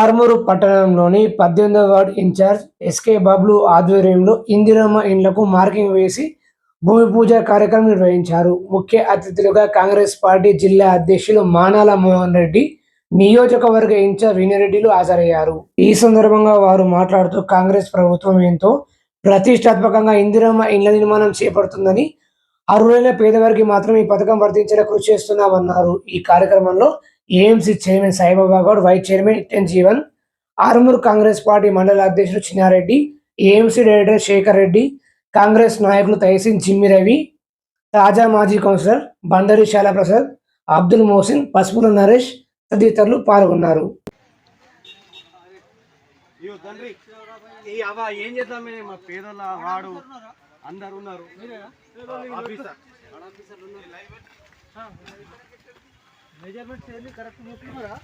ఆర్మూరు పట్టణంలోని పద్దెనిమిదవ ward incharge SK Bablu ఆధ్వర్యంలో ఇందిరమ్మ ఇండ్లకు మార్కింగ్ వేసి భూమి పూజ కార్యక్రమం నిర్వహించారు. ముఖ్య అతిథులుగా కాంగ్రెస్ పార్టీ జిల్లా అధ్యక్షులు మానాల మోహన్ రెడ్డి నియోజకవర్గ ఇన్ఛార్జ్ వినిరెడ్డిలు హాజరయ్యారు. ఈ సందర్భంగా వారు మాట్లాడుతూ కాంగ్రెస్ ప్రభుత్వం ఎంతో ప్రతిష్టాత్మకంగా ఇందిరమ్మ ఇండ్ల నిర్మాణం చేపడుతుందని అర్హులైన పేదవారికి మాత్రం ఈ పథకం వర్తించేలా కృషి చేస్తున్నామన్నారు. ఈ కార్యక్రమంలో AMC chairman Saibaba Goud vice chairman ten Jeevan Armoor Congress party మండల అధ్యక్షుడు చిన్నారెడ్డి ఏఎంసీ డైరెక్టర్ శేఖర్ రెడ్డి కాంగ్రెస్ నాయకులు తహసీన్ జిమ్మి రవి తాజా మాజీ కౌన్సిలర్ బండరి శాలాప్రసాద్ అబ్దుల్ మోసిన్ పసుపుల నరేష్ తదితరులు పాల్గొన్నారు. ఏం మా పేదల వాడు అందరు ఉన్నారు. ఆఫీసర్. మెజర్మెంట్స్ ఏంది కరెక్ట్ చూస్తున్నారా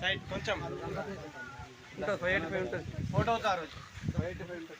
సైడ్ కొంచెం. ఉంటుంది ఫైవ్ ఎయిట్ ఫైవ్ ఉంటుంది. ఫోటో అవుతారు ఫైవ్ ఎయిట్ ఫైవ్ ఉంటుంది.